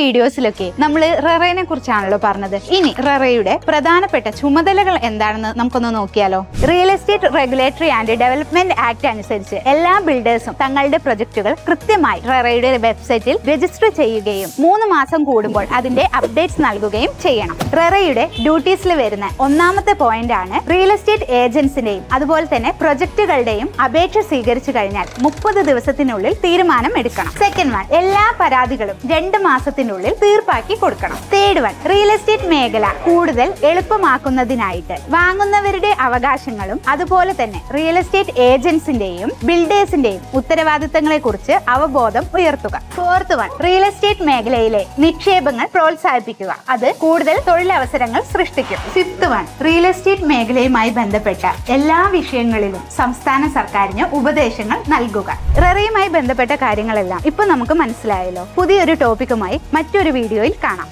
വീഡിയോസിലൊക്കെ നമ്മൾ റെറയെ കുറിച്ചാണല്ലോ പറഞ്ഞത്. ഇനി റെറയുടെ പ്രധാനപ്പെട്ട ചുമതലകൾ എന്താണെന്ന് നമുക്കൊന്ന് നോക്കിയാലോ. Real estate regulatory and development act അനുസരിച്ച് എല്ലാ ബിൽഡേഴ്സും തങ്ങളുടെ പ്രൊജക്ടുകൾ കൃത്യമായി റെറയുടെ വെബ്സൈറ്റിൽ രജിസ്റ്റർ ചെയ്യുകയും മൂന്ന് മാസം കൂടുമ്പോൾ അതിന്റെ അപ്ഡേറ്റ്സ് നൽകുകയും ചെയ്യണം. റെറയുടെ ഡ്യൂട്ടീസിൽ വരുന്ന ഒന്നാമത്തെ പോയിന്റ് ആണ് റിയൽ എസ്റ്റേറ്റ് ഏജൻസിന്റെയും അതുപോലെ തന്നെ പ്രൊജക്ടുകളുടെയും അപേക്ഷ സ്വീകരിച്ചു കഴിഞ്ഞാൽ മുപ്പത് ദിവസത്തിനുള്ളിൽ തീരുമാനം എടുക്കണം. സെക്കൻഡ് വൺ എല്ലാ പരാതികളും രണ്ട് മാസത്തിനുള്ളിൽ തീർപ്പാക്കി കൊടുക്കണം. തേർഡ് വൺ റിയൽ എസ്റ്റേറ്റ് മേഖല കൂടുതൽ എളുപ്പമാക്കുന്നതിനായിട്ട് വാങ്ങുന്നവരുടെ അവകാശങ്ങളും അതുപോലെ തന്നെ റിയൽ എസ്റ്റേറ്റ് ഏജൻസിന്റെയും ബിൽഡേഴ്സിന്റെയും ഉത്തരവാദിത്തങ്ങളെ കുറിച്ച് അവബോധം ഉയർത്തുക. ഫോർത്ത് വൺ റിയൽ എസ്റ്റേറ്റ് മേഖലയിലെ നിക്ഷേപങ്ങൾ പ്രോത്സാഹിപ്പിക്കുക. അത് കൂടുതൽ തൊഴിലവസരങ്ങൾ സൃഷ്ടിക്കും. ഫിഫ്ത്ത് വൺ റിയൽ എസ്റ്റേറ്റ് മേഖലയുമായി ബന്ധപ്പെട്ട എല്ലാ വിഷയങ്ങളിലും സംസ്ഥാന സർക്കാരിന് ഉപദേശങ്ങൾ നൽകുക. റെറിയുമായി ബന്ധപ്പെട്ട കാര്യങ്ങളെല്ലാം ഇപ്പൊ നമുക്ക് മനസ്സിലായല്ലോ. പുതിയൊരു ടോപ്പിക്കുമായി മറ്റൊരു വീഡിയോയിൽ കാണാം.